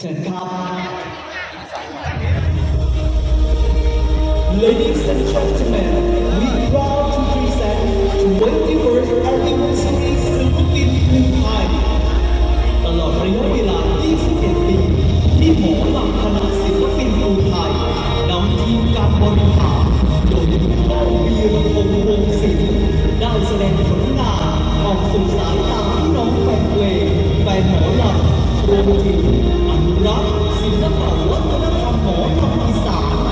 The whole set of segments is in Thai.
เชิญครับ Ladies and gentlemen, we proud to present 21st anniversary ศิลปินเพลงไทยตลอดระยะเวลา 21 ปีที่หมอลำคณะศิลปินภูไทยนำทีมการบริหารโดยคุณพ่อวีรพงษ์วงศ์ศิลป์ได้แสดงผลงานออกสู่สายตาพี่น้องแฟนเพลงแฟนหมอลำรวมถึง รักศิลปะวัฒนธรรมหมอลำอีสาน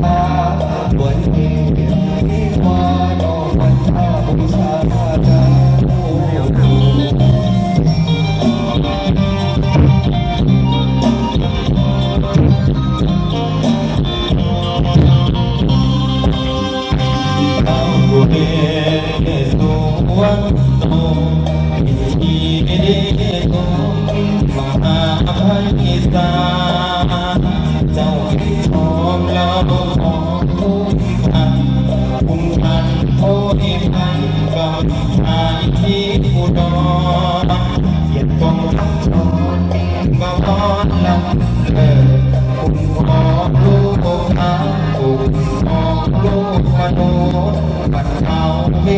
Oh, กองทางที่อุดรเกียรกองทัพชนบวรลำเลิกคุณขอลูกทางคุณขอลูกมนุษย์บัดเทาเว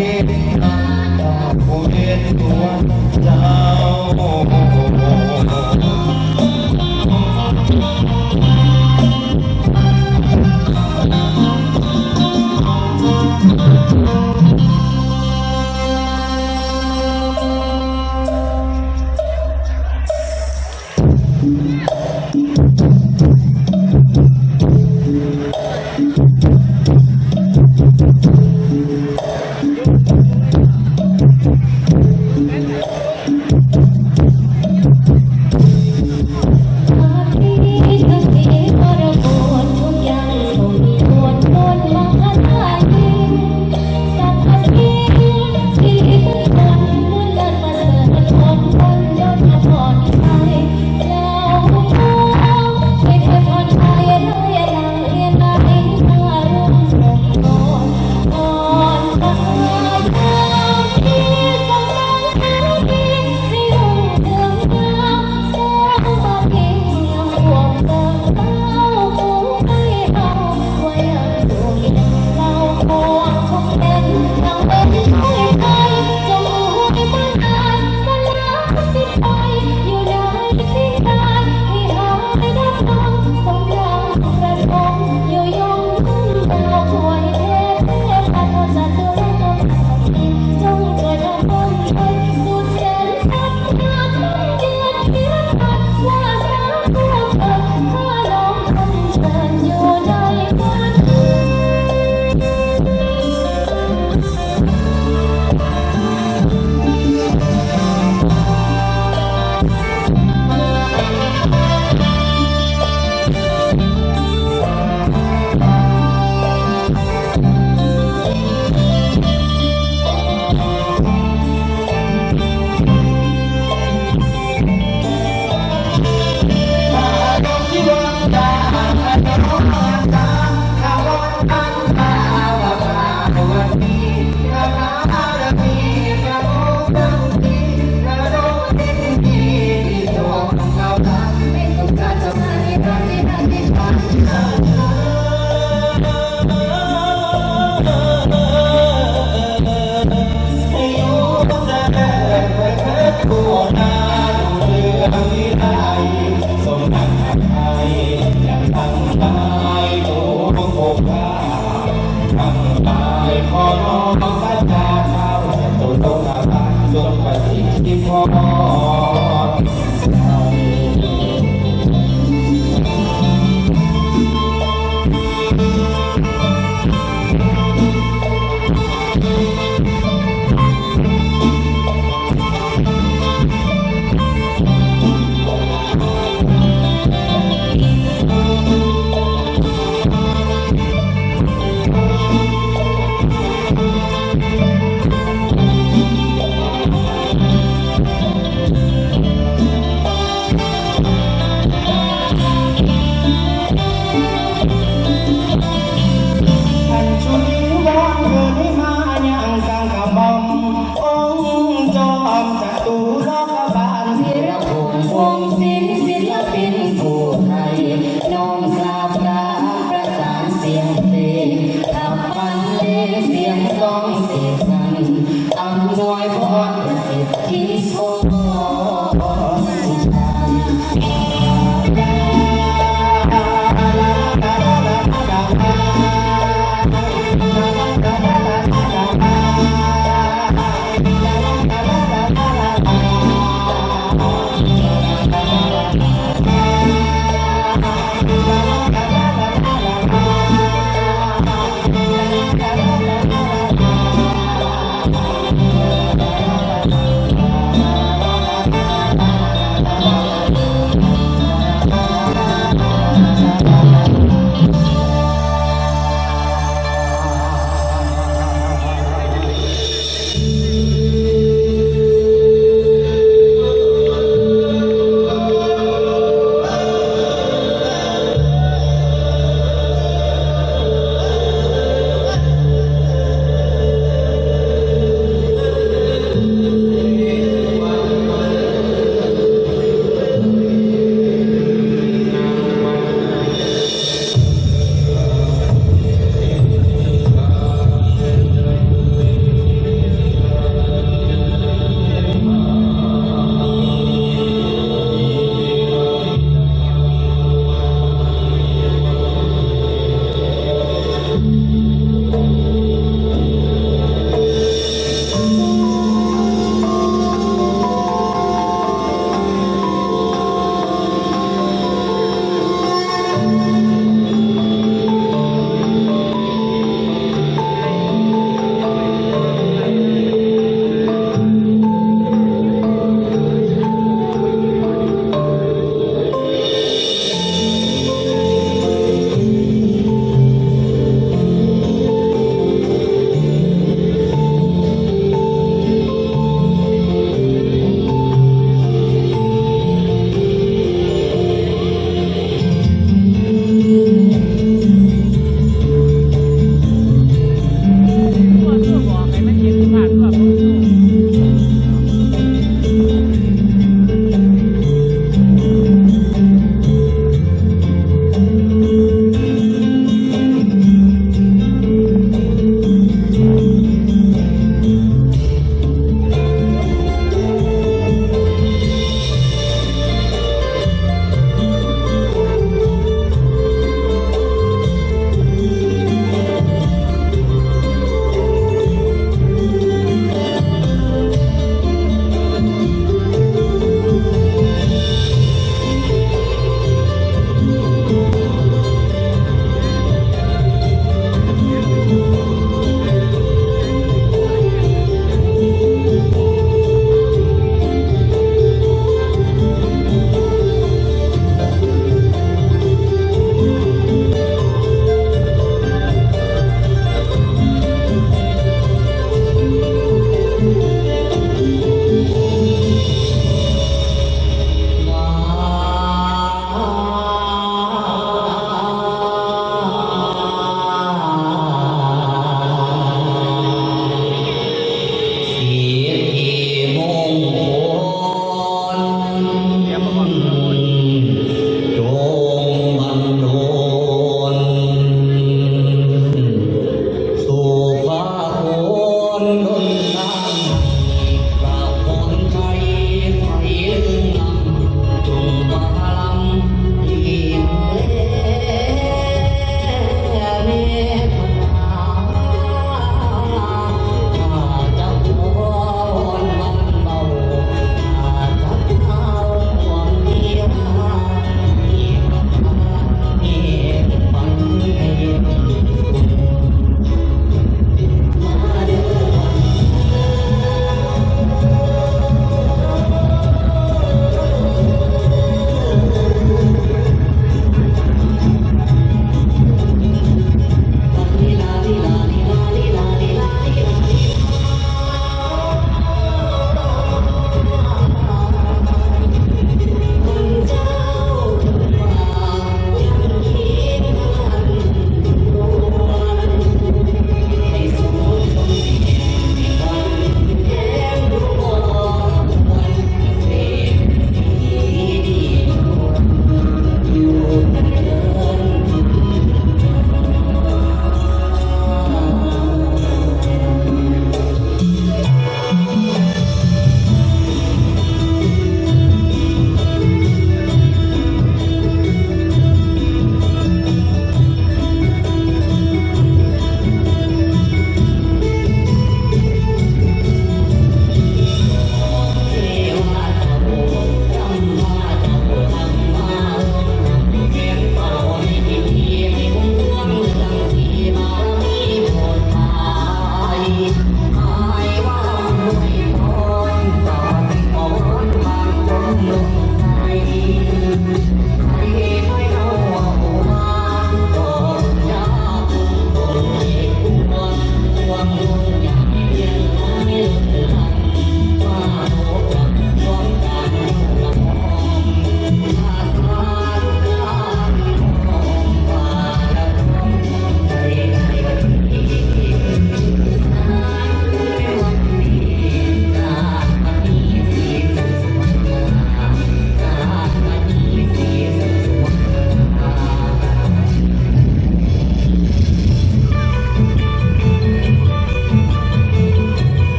Peaceful, peaceful, peaceful, peaceful, peaceful, peaceful, peaceful,